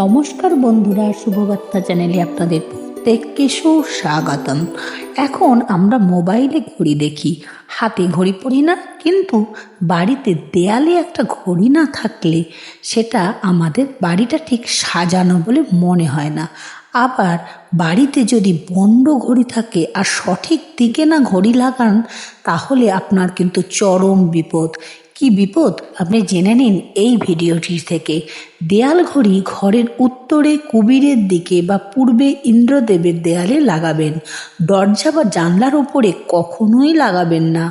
নমস্কার বন্ধুরা, শুভবার্তা চ্যানেলে আপনাদের প্রত্যেককে সুস্বাগতম। এখন আমরা মোবাইলে ঘড়ি দেখি। হাতে ঘড়ি পরি না, কিন্তু বাড়িতে দেয়ালে একটা ঘড়ি না থাকলে সেটা আমাদের বাড়িটা ঠিক সাজানো বলে মনে হয় না। আবার বাড়িতে যদি বন্ড ঘড়ি থাকে আর সঠিক দিকে না ঘড়ি লাগান, তাহলে আপনার কিন্তু চরম বিপদ। কি বিপদ? আপনি জেনে নিন এই ভিডিওটি থেকে। দেয়াল ঘড়ি ঘরের উত্তরে কুবিরের দিকে বা পূর্বে ইন্দ্রদেবের দেয়ালে লাগাবেন। দরজা বা জানলার ওপরে কখনোই লাগাবেন না।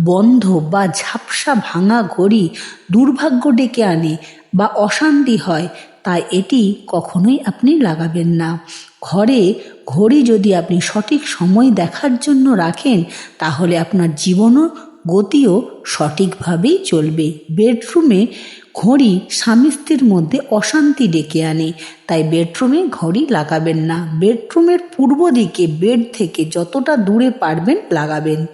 বন্ধ বা ঝাপসা ভাঙা ঘড়ি দুর্ভাগ্য ডেকে আনে বা অশান্তি হয়, তাই এটি কখনোই আপনি লাগাবেন না। ঘরে ঘড়ি যদি আপনি সঠিক সময় দেখার জন্য রাখেন, তাহলে আপনার জীবনও গতিও সঠিকভাবেই চলবে। বেডরুমে ঘড়ি স্বামী স্ত্রীর মধ্যে অশান্তি ডেকে আনে, তাই বেডরুমে ঘড়ি লাগাবেন না। বেডরুমের পূর্ব দিকে বেড থেকে যতটা দূরে পারবেন লাগাবেন।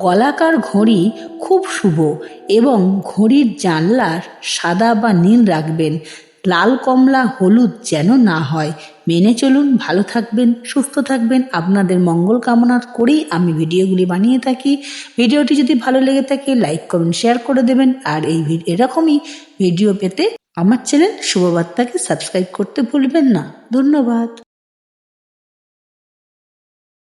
গলাকার ঘড়ি খুব শুভ এবং ঘড়ির জানলার সাদা বা নীল রাখবেন লাল কমলা হলুদ যেন না হয়। মেনে চলুন, ভালো থাকবেন, সুস্থ থাকবেন। আপনাদের মঙ্গল কামনা করেই আমি ভিডিওগুলি বানিয়ে থাকি। ভিডিওটি যদি ভালো লেগে থাকে, লাইক করুন শেয়ার করে দেবেন। আর এই এরকমই ভিডিও পেতে আমার চ্যানেল শুভবার্তাকে সাবস্ক্রাইব করতে ভুলবেন না। ধন্যবাদ।